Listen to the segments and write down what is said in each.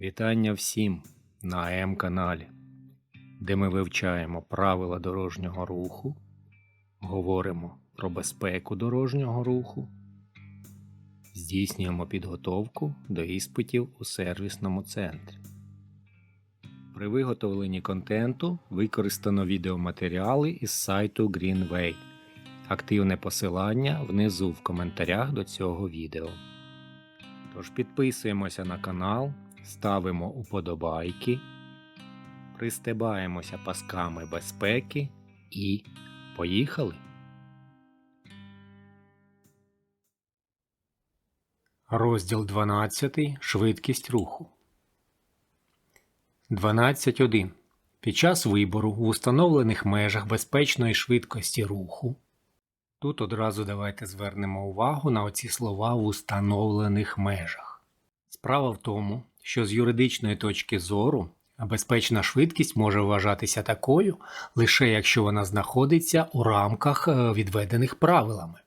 Вітання всім на М-каналі, де ми вивчаємо правила дорожнього руху, говоримо про безпеку дорожнього руху, здійснюємо підготовку до іспитів у сервісному центрі. При виготовленні контенту використано відеоматеріали із сайту Greenway. Активне посилання внизу в коментарях до цього відео. Тож підписуємося на канал, ставимо уподобайки, пристебаємося пасками безпеки і поїхали! Розділ 12. Швидкість руху. 12.1. Під час вибору в установлених межах безпечної швидкості руху. Тут одразу давайте звернемо увагу на оці слова в установлених межах. Справа в тому, що з юридичної точки зору безпечна швидкість може вважатися такою, лише якщо вона знаходиться у рамках е, відведених правилами.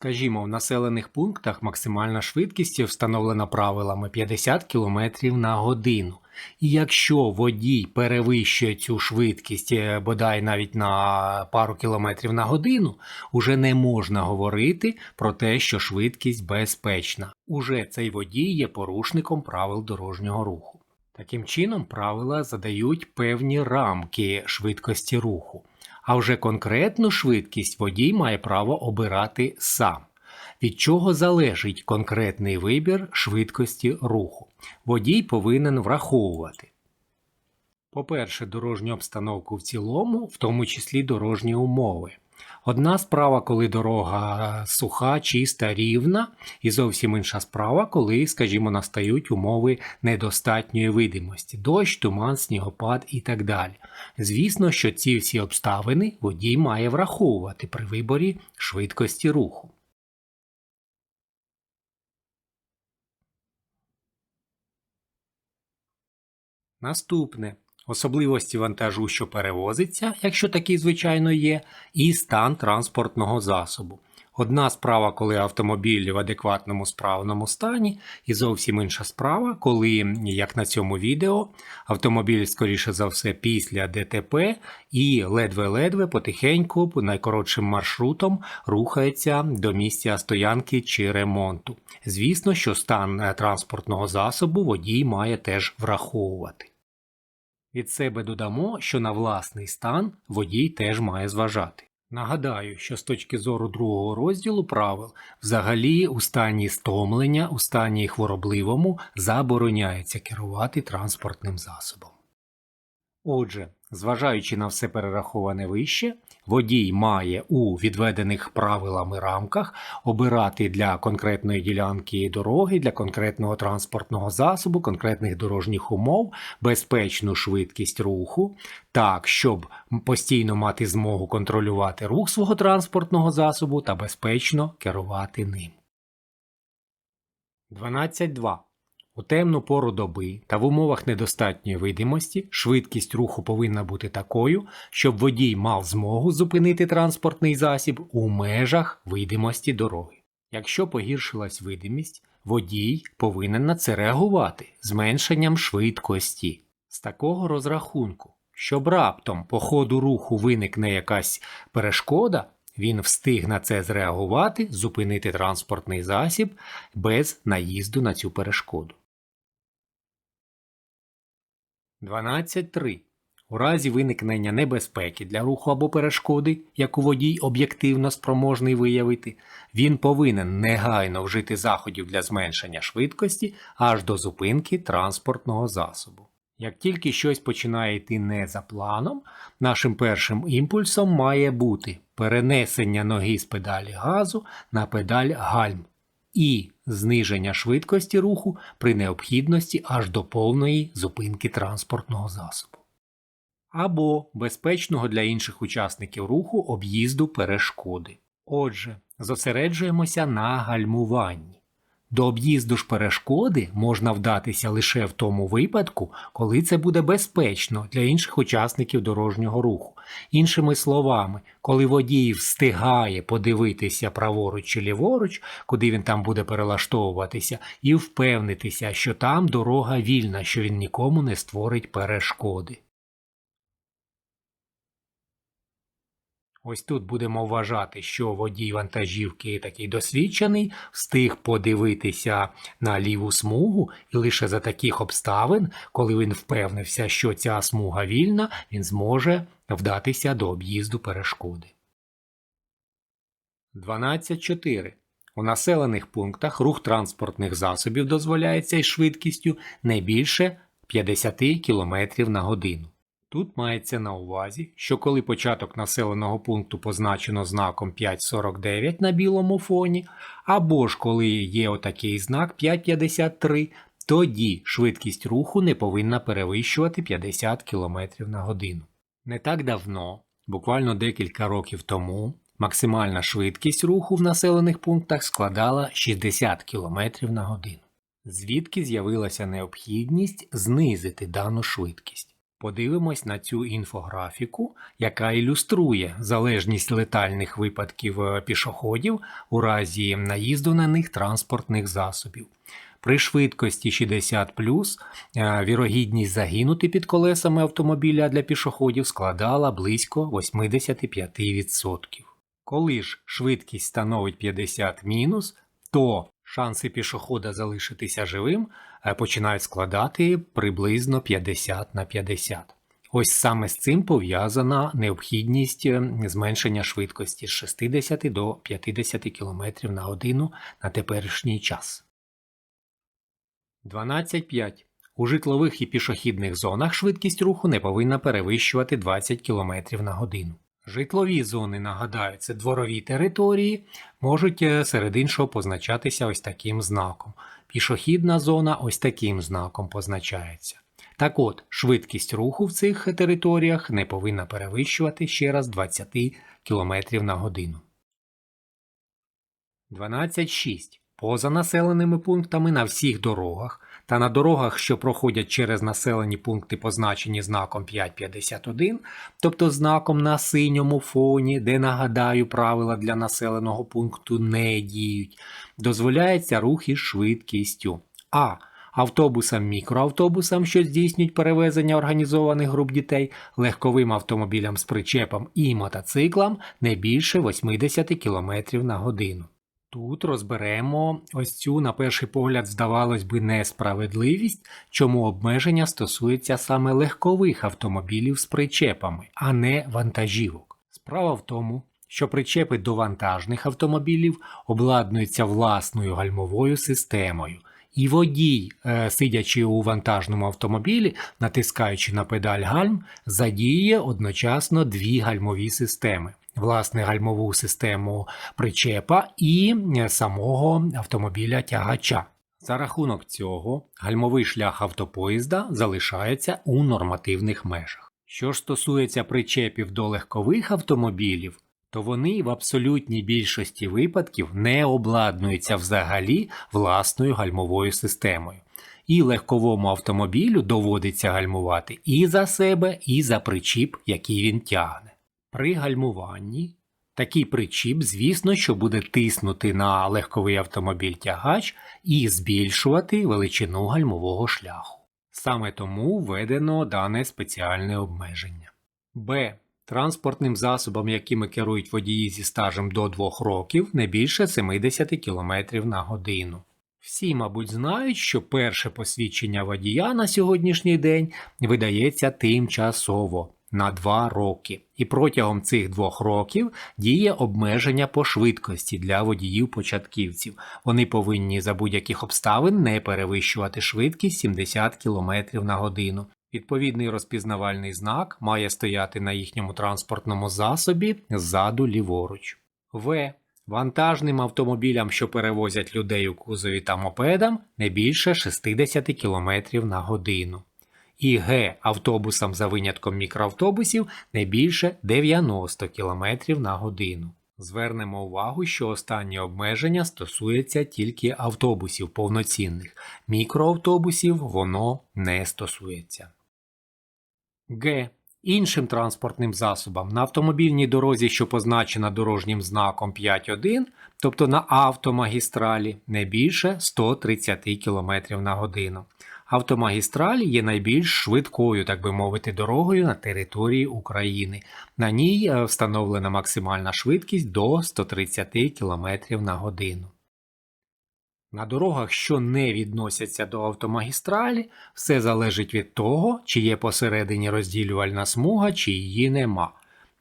Скажімо, в населених пунктах максимальна швидкість встановлена правилами 50 км на годину. І якщо водій перевищує цю швидкість е, бодай навіть на пару кілометрів на годину, уже не можна говорити про те, що швидкість безпечна. Уже цей водій є порушником правил дорожнього руху. Таким чином, правила задають певні рамки швидкості руху. А вже конкретну швидкість водій має право обирати сам. Від чого залежить конкретний вибір швидкості руху? Водій повинен враховувати. По-перше, дорожню обстановку в цілому, в тому числі дорожні умови. Одна справа, коли дорога суха, чиста, рівна, і зовсім інша справа, коли, скажімо, настають умови недостатньої видимості, дощ, туман, снігопад і так далі. Звісно, що ці всі обставини водій має враховувати при виборі швидкості руху. Наступне особливості вантажу, що перевозиться, якщо такий звичайно є, і стан транспортного засобу. Одна справа, коли автомобіль в адекватному справному стані, і зовсім інша справа, коли, як на цьому відео, автомобіль, скоріше за все, після ДТП і ледве-ледве потихеньку, найкоротшим маршрутом, рухається до місця стоянки чи ремонту. Звісно, що стан е, транспортного засобу водій має теж враховувати. Від себе додамо, що на власний стан водій теж має зважати. Нагадаю, що з точки зору другого розділу правил, взагалі у стані стомлення, у стані хворобливому забороняється керувати транспортним засобом. Отже, зважаючи на все перераховане вище, водій має у відведених правилами рамках обирати для конкретної ділянки дороги, для конкретного транспортного засобу, конкретних дорожніх умов безпечну швидкість руху, так, щоб постійно мати змогу контролювати рух свого транспортного засобу та безпечно керувати ним. 12.2. У темну пору доби та в умовах недостатньої видимості швидкість руху повинна бути такою, щоб водій мав змогу зупинити транспортний засіб у межах видимості дороги. Якщо погіршилась видимість, водій повинен на це реагувати зменшенням швидкості. З такого розрахунку, щоб раптом по ходу руху виникне якась перешкода, він встиг на це зреагувати, зупинити транспортний засіб без наїзду на цю перешкоду. 12.3. У разі виникнення небезпеки для руху або перешкоди, яку водій об'єктивно спроможний виявити, він повинен негайно вжити заходів для зменшення швидкості аж до зупинки транспортного засобу. Як тільки щось починає йти не за планом, нашим першим імпульсом має бути перенесення ноги з педалі газу на педаль гальм і зниження швидкості руху при необхідності аж до повної зупинки транспортного засобу. Або безпечного для інших учасників руху об'їзду перешкоди. Отже, зосереджуємося на гальмуванні. До об'їзду ж перешкоди можна вдатися лише в тому випадку, коли це буде безпечно для інших учасників дорожнього руху. Іншими словами, коли водій встигає подивитися праворуч чи ліворуч, куди він там буде перелаштовуватися, і впевнитися, що там дорога вільна, що він нікому не створить перешкоди. Ось тут будемо вважати, що водій вантажівки такий досвідчений, встиг подивитися на ліву смугу, і лише за таких обставин, коли він впевнився, що ця смуга вільна, він зможе вдатися до об'їзду перешкоди. 12.4. У населених пунктах рух транспортних засобів дозволяється із швидкістю не більше 50 км на годину. Тут мається на увазі, що коли початок населеного пункту позначено знаком 5.49 на білому фоні, або ж коли є отакий знак 5.53, тоді швидкість руху не повинна перевищувати 50 км на годину. Не так давно, буквально декілька років тому, максимальна швидкість руху в населених пунктах складала 60 км на годину. Звідки з'явилася необхідність знизити дану швидкість. Подивимось на цю інфографіку, яка ілюструє залежність летальних випадків е, пішоходів у разі наїзду на них транспортних засобів. При швидкості 60 е, вірогідність загинути під колесами автомобіля для пішоходів складала близько 85%. Коли ж швидкість становить 50 мінус, то шанси пішохода залишитися живим е, починають складати приблизно 50 на 50. Ось саме з цим пов'язана необхідність е, зменшення швидкості з 60 до 50 км на годину на теперішній час. 12.5. У житлових і пішохідних зонах швидкість руху не повинна перевищувати 20 км на годину. Житлові зони, нагадаю, це дворові території, можуть е, серед іншого позначатися ось таким знаком. Пішохідна зона ось таким знаком позначається. Так от, швидкість руху в цих територіях не повинна перевищувати ще раз 20 км на годину. 12.6. Поза населеними пунктами на всіх дорогах та на дорогах, що проходять через населені пункти, позначені знаком 551, тобто знаком на синьому фоні, де, нагадаю, правила для населеного пункту не діють, дозволяється рух із швидкістю А. Автобусам, мікроавтобусам, що здійснюють перевезення організованих груп дітей, легковим автомобілям з причепом і мотоциклам не більше 80 км на годину. Тут розберемо ось цю, на перший погляд, здавалось би, несправедливість, чому обмеження стосується саме легкових автомобілів з причепами, а не вантажівок. Справа в тому, що причепи до вантажних автомобілів обладнуються власною гальмовою системою, і водій, е, сидячи у вантажному автомобілі, натискаючи на педаль гальм, задіє одночасно дві гальмові системи власне гальмову систему причепа і е, самого автомобіля тягача. За рахунок цього гальмовий шлях автопоїзда залишається у нормативних межах. Що ж стосується причепів до легкових автомобілів, то вони в абсолютній більшості випадків не обладнуються взагалі власною гальмовою системою. І легковому автомобілю доводиться гальмувати і за себе, і за причіп, який він тягне. При гальмуванні такий причіп, звісно, що буде тиснути на легковий автомобіль тягач і збільшувати величину гальмового шляху. Саме тому введено дане спеціальне обмеження. Б. Транспортним засобом, якими керують водії зі стажем до 2 років, не більше 70 км на годину. Всі, мабуть, знають, що перше посвідчення водія на сьогоднішній день видається тимчасово на 2 роки, і протягом цих двох років діє обмеження по швидкості для водіїв-початківців. Вони повинні за будь-яких обставин не перевищувати швидкість 70 км на годину. Відповідний розпізнавальний знак має стояти на їхньому транспортному засобі ззаду ліворуч. В. Вантажним автомобілям, що перевозять людей у кузові та мопедам, не більше 60 км на годину і Г автобусам за винятком мікроавтобусів не більше 90 км на годину. Звернемо увагу, що останнє обмеження стосується тільки автобусів повноцінних. Мікроавтобусів воно не стосується. Г. Іншим транспортним засобам на автомобільній дорозі, що позначена дорожнім знаком 5.1, тобто на автомагістралі, не більше 130 км на годину. Автомагістраль є найбільш швидкою, так би мовити, дорогою на території України. На ній е, встановлена максимальна швидкість до 130 км на годину. На дорогах, що не відносяться до автомагістралі, все залежить від того, чи є посередині розділювальна смуга, чи її нема.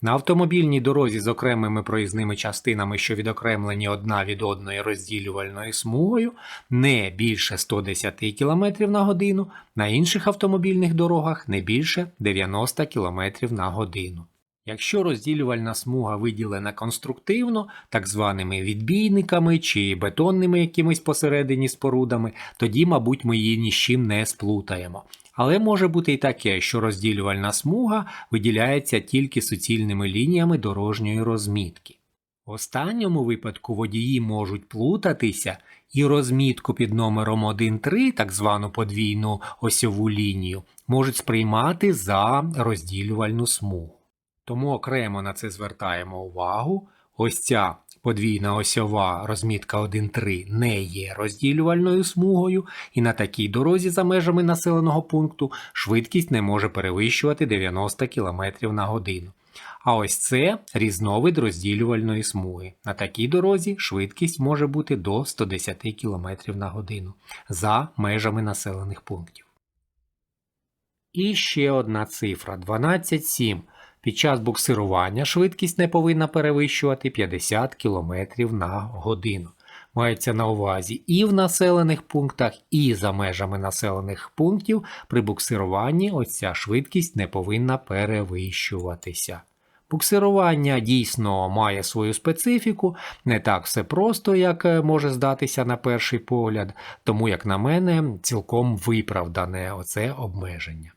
На автомобільній дорозі з окремими проїзними частинами, що відокремлені одна від одної розділювальною смугою, не більше 110 км на годину, на інших автомобільних дорогах не більше 90 км на годину. Якщо розділювальна смуга виділена конструктивно, так званими відбійниками чи бетонними якимись посередині спорудами, тоді, мабуть, ми її ні з чим не сплутаємо. Але може бути і таке, що розділювальна смуга виділяється тільки суцільними лініями дорожньої розмітки. В останньому випадку водії можуть плутатися і розмітку під номером 1.3, так звану подвійну осьову лінію, можуть сприймати за розділювальну смугу. Тому окремо на це звертаємо увагу. Ось ця подвійна осьова розмітка 1.3 не є розділювальною смугою, і на такій дорозі за межами населеного пункту швидкість не може перевищувати 90 км на годину. А ось це різновид розділювальної смуги. На такій дорозі швидкість може бути до 110 км на годину за межами населених пунктів. І ще одна цифра 12,7. Під час буксирування швидкість не повинна перевищувати 50 км на годину. Мається на увазі і в населених пунктах, і за межами населених пунктів при буксируванні ось ця швидкість не повинна перевищуватися. Буксирування дійсно має свою специфіку, не так все просто, як е, може здатися на перший погляд, тому, як на мене, цілком виправдане оце обмеження.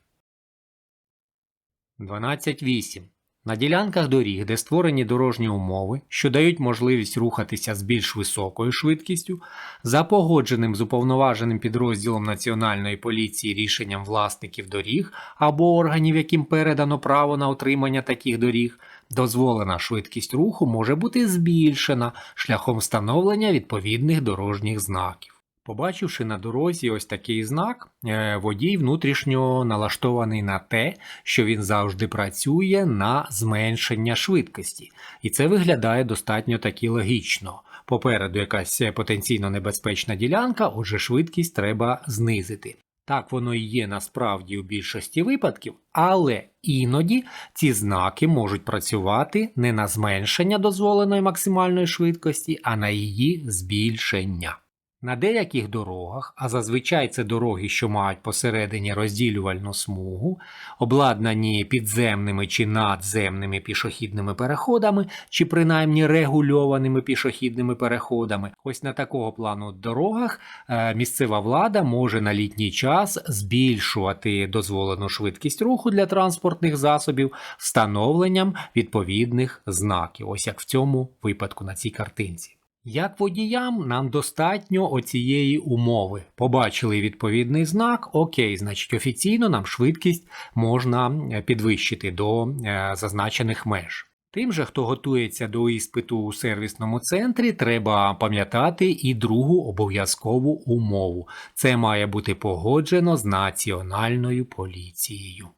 12.8. На ділянках доріг, де створені дорожні умови, що дають можливість рухатися з більш високою швидкістю, за погодженим з уповноваженим підрозділом Національної поліції рішенням власників доріг або органів, яким передано право на отримання таких доріг, дозволена швидкість руху може бути збільшена шляхом встановлення відповідних дорожніх знаків. Побачивши на дорозі ось такий знак, е, водій внутрішньо налаштований на те, що він завжди працює на зменшення швидкості, і це виглядає достатньо таки логічно. Попереду якась потенційно небезпечна ділянка, отже, швидкість треба знизити. Так воно і є насправді у більшості випадків, але іноді ці знаки можуть працювати не на зменшення дозволеної максимальної швидкості, а на її збільшення. На деяких дорогах, а зазвичай це дороги, що мають посередині розділювальну смугу, обладнані підземними чи надземними пішохідними переходами, чи принаймні регульованими пішохідними переходами, ось на такого плану дорогах е, місцева влада може на літній час збільшувати дозволену швидкість руху для транспортних засобів встановленням відповідних знаків, ось як в цьому випадку на цій картинці. Як водіям нам достатньо оцієї умови. Побачили відповідний знак, окей, значить офіційно нам швидкість можна е, підвищити до е, зазначених меж. Тим же, хто готується до іспиту у сервісному центрі, треба пам'ятати і другу обов'язкову умову. Це має бути погоджено з Національною поліцією.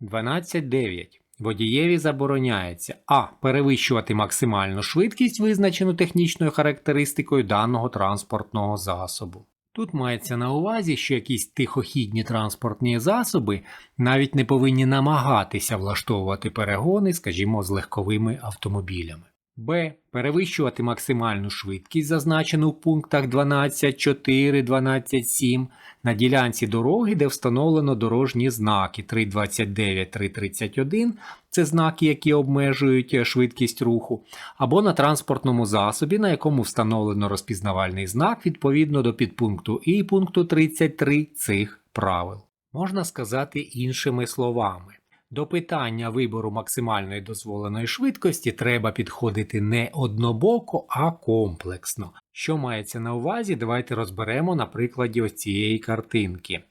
12.9. Водієві забороняється а. Перевищувати максимальну швидкість, визначену технічною характеристикою даного транспортного засобу. Тут мається на увазі, що якісь тихохідні транспортні засоби навіть не повинні намагатися влаштовувати перегони, скажімо, з легковими автомобілями. Б. Перевищувати максимальну швидкість, зазначену в пунктах 12.4, 12.7 на ділянці дороги, де встановлено дорожні знаки 329, 331 це знаки, які обмежують швидкість руху, або на транспортному засобі, на якому встановлено розпізнавальний знак відповідно до підпункту І пункту 33 цих правил. Можна сказати іншими словами. До питання вибору максимальної дозволеної швидкості треба підходити не однобоко, а комплексно. Що мається на увазі, давайте розберемо на прикладі ось цієї картинки.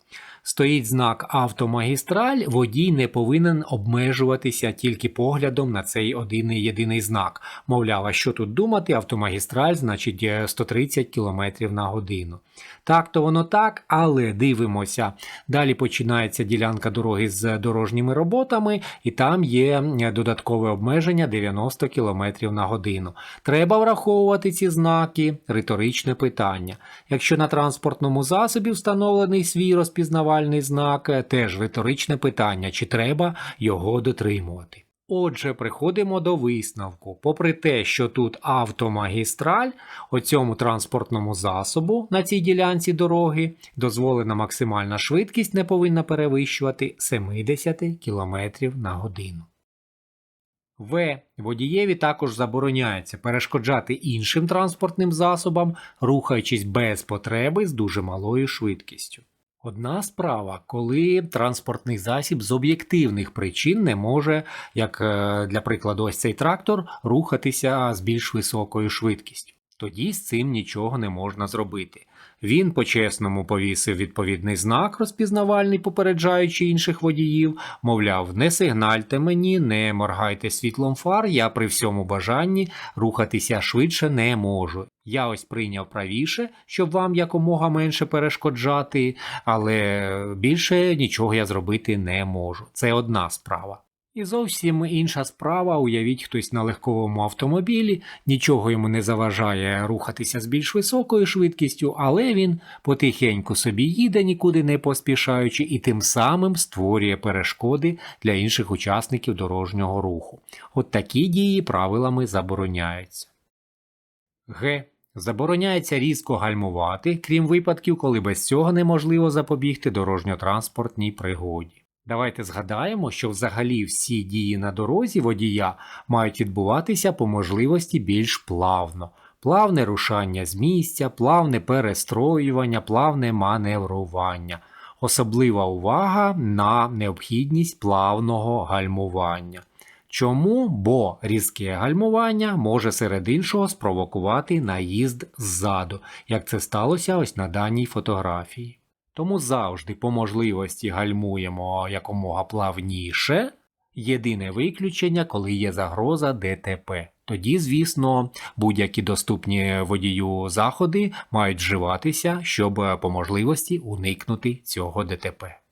Стоїть знак автомагістраль, водій не повинен обмежуватися тільки поглядом на цей один єдиний знак. Мовляв, а що тут думати, автомагістраль значить е, 130 км на годину. Так, то воно так, але дивимося. Далі починається ділянка дороги з дорожніми роботами, і там є е, додаткове обмеження 90 км на годину. Треба враховувати ці знаки, риторичне питання. Якщо на транспортному засобі встановлений свій розпізнавальний знак, е, теж риторичне питання, чи треба його дотримувати. Отже, приходимо до висновку. Попри те, що тут автомагістраль, у цьому транспортному засобу на цій ділянці дороги дозволена максимальна швидкість не повинна перевищувати 70 км на годину. В. Водієві також забороняється перешкоджати іншим транспортним засобам, рухаючись без потреби з дуже малою швидкістю. Одна справа, коли транспортний засіб з об'єктивних причин не може, як е, для прикладу, ось цей трактор, рухатися з більш високою швидкістю. Тоді з цим нічого не можна зробити. Він по-чесному повісив відповідний знак, розпізнавальний, попереджаючи інших водіїв, мовляв, не сигнальте мені, не моргайте світлом фар, я при всьому бажанні рухатися швидше не можу. Я ось прийняв правіше, щоб вам якомога менше перешкоджати, але більше нічого я зробити не можу. Це одна справа. І зовсім інша справа, уявіть хтось на легковому автомобілі, нічого йому не заважає рухатися з більш високою швидкістю, але він потихеньку собі їде, нікуди не поспішаючи, і тим самим створює перешкоди для інших учасників дорожнього руху. От такі дії правилами забороняються. Г. Забороняється різко гальмувати, крім випадків, коли без цього неможливо запобігти дорожньо-транспортній пригоді. Давайте згадаємо, що взагалі всі дії на дорозі водія мають відбуватися по можливості більш плавно. Плавне рушання з місця, плавне перестроювання, плавне маневрування. Особлива увага на необхідність плавного гальмування. Чому? Бо різке гальмування може серед іншого спровокувати наїзд ззаду, як це сталося ось на даній фотографії. Тому завжди по можливості гальмуємо якомога плавніше. Єдине виключення, коли є загроза ДТП. Тоді, звісно, будь-які доступні водію заходи мають вживатися, щоб по можливості уникнути цього ДТП.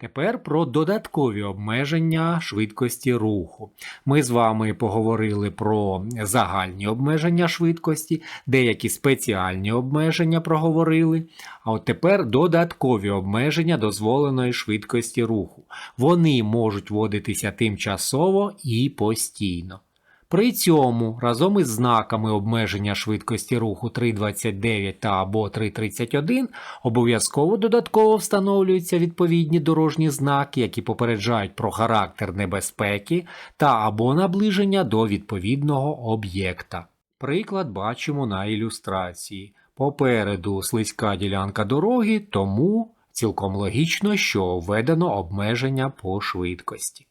Тепер про додаткові обмеження швидкості руху. Ми з вами поговорили про загальні обмеження швидкості, деякі спеціальні обмеження проговорили. А от тепер додаткові обмеження дозволеної швидкості руху. Вони можуть вводитися тимчасово і постійно. При цьому разом із знаками обмеження швидкості руху 3.29 та або 3.31 обов'язково додатково встановлюються відповідні дорожні знаки, які попереджають про характер небезпеки та або наближення до відповідного об'єкта. Приклад бачимо на ілюстрації. Попереду слизька ділянка дороги, тому цілком логічно, що введено обмеження по швидкості.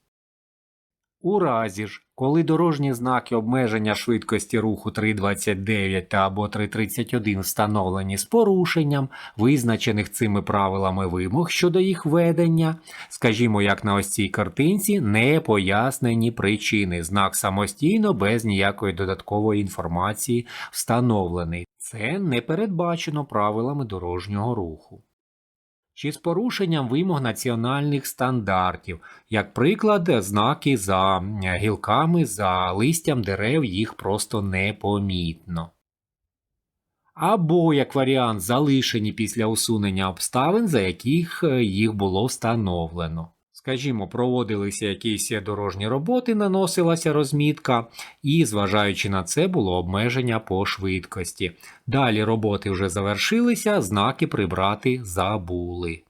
У разі ж, коли дорожні знаки обмеження швидкості руху 3.29 та або 3.31 встановлені з порушенням, визначених цими правилами вимог щодо їх ведення, скажімо, як на ось цій картинці, не пояснені причини, знак самостійно без ніякої додаткової інформації встановлений. Це не передбачено правилами дорожнього руху чи з порушенням вимог національних стандартів, як приклад, знаки за гілками, за листям дерев їх просто непомітно. Або, як варіант, залишені після усунення обставин, за яких е, їх було встановлено. Скажімо, проводилися якісь дорожні роботи, наносилася розмітка, і, зважаючи на це, було обмеження по швидкості. Далі роботи вже завершилися, знаки прибрати забули.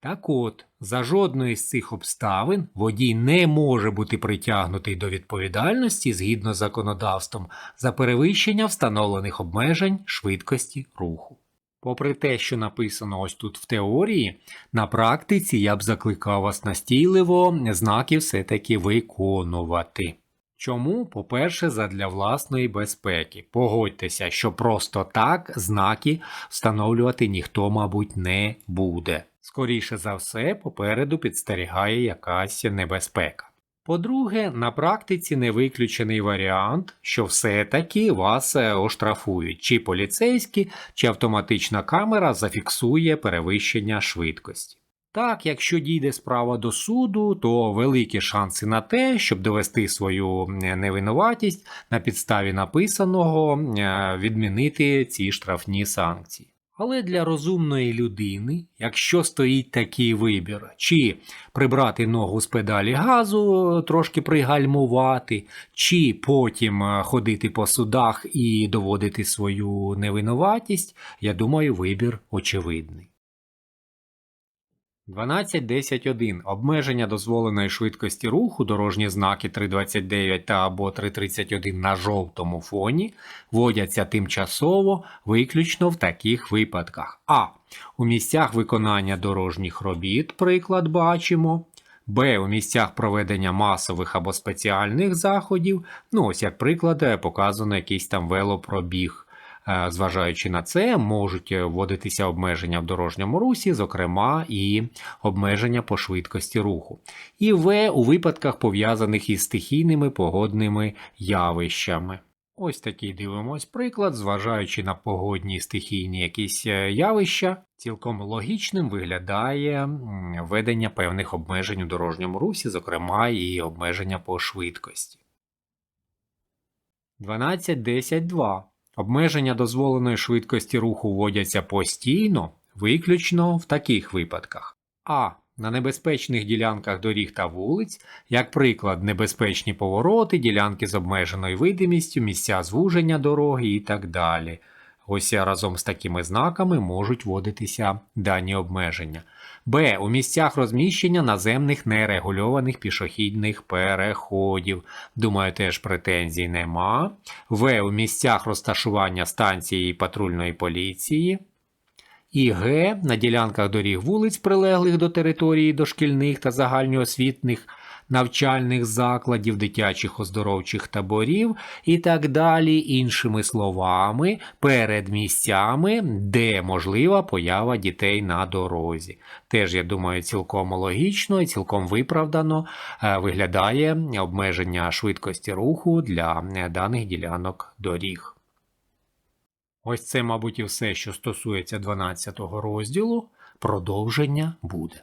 Так от, за жодної з цих обставин водій не може бути притягнутий до відповідальності згідно з законодавством за перевищення встановлених обмежень швидкості руху. Попри те, що написано ось тут в теорії, на практиці я б закликав вас настійливо знаки все-таки виконувати. Чому? По-перше, задля власної безпеки. Погодьтеся, що просто так знаки встановлювати ніхто, мабуть, не буде. Скоріше за все, попереду підстерігає якась небезпека. По-друге, на практиці не виключений варіант, що все-таки вас е, оштрафують, чи поліцейські, чи автоматична камера зафіксує перевищення швидкості. Так, якщо дійде справа до суду, то великі шанси на те, щоб довести свою невинуватість на підставі написаного, е, відмінити ці штрафні санкції. Але для розумної людини, якщо стоїть такий вибір, чи прибрати ногу з педалі газу, трошки пригальмувати, чи потім е, ходити по судах і доводити свою невинуватість, я думаю, вибір очевидний. 12.10.1. Обмеження дозволеної швидкості руху, дорожні знаки 329 та або 331 на жовтому фоні вводяться тимчасово виключно в таких випадках. А. У місцях виконання дорожніх робіт, приклад бачимо. Б. У місцях проведення масових або спеціальних заходів. Ну, ось як приклад, е, показано якийсь там велопробіг. Е, Зважаючи на це, можуть вводитися обмеження в дорожньому русі, зокрема і обмеження по швидкості руху. І В у випадках пов'язаних із стихійними погодними явищами. Ось такий дивимось приклад, зважаючи на погодні стихійні якісь е, явища, цілком логічним виглядає введення певних обмежень у дорожньому русі, зокрема і обмеження по швидкості. 12.10.2. Обмеження дозволеної швидкості руху вводяться постійно, виключно в таких випадках. А. На небезпечних ділянках доріг та вулиць, як приклад, небезпечні повороти, ділянки з обмеженою видимістю, місця звуження дороги і так далі. Ось разом з такими знаками можуть вводитися дані обмеження. Б. У місцях розміщення наземних нерегульованих пішохідних переходів. Думаю, теж претензій нема. В. У місцях розташування станції патрульної поліції. І Г. На ділянках доріг вулиць, прилеглих до території дошкільних та загальноосвітних навчальних закладів, дитячих оздоровчих таборів і так далі, іншими словами, перед місцями, де можлива поява дітей на дорозі. Теж, я думаю, цілком логічно і цілком виправдано е, виглядає обмеження швидкості руху для е, даних ділянок доріг. Ось це, мабуть, і все, що стосується 12 розділу. Продовження буде.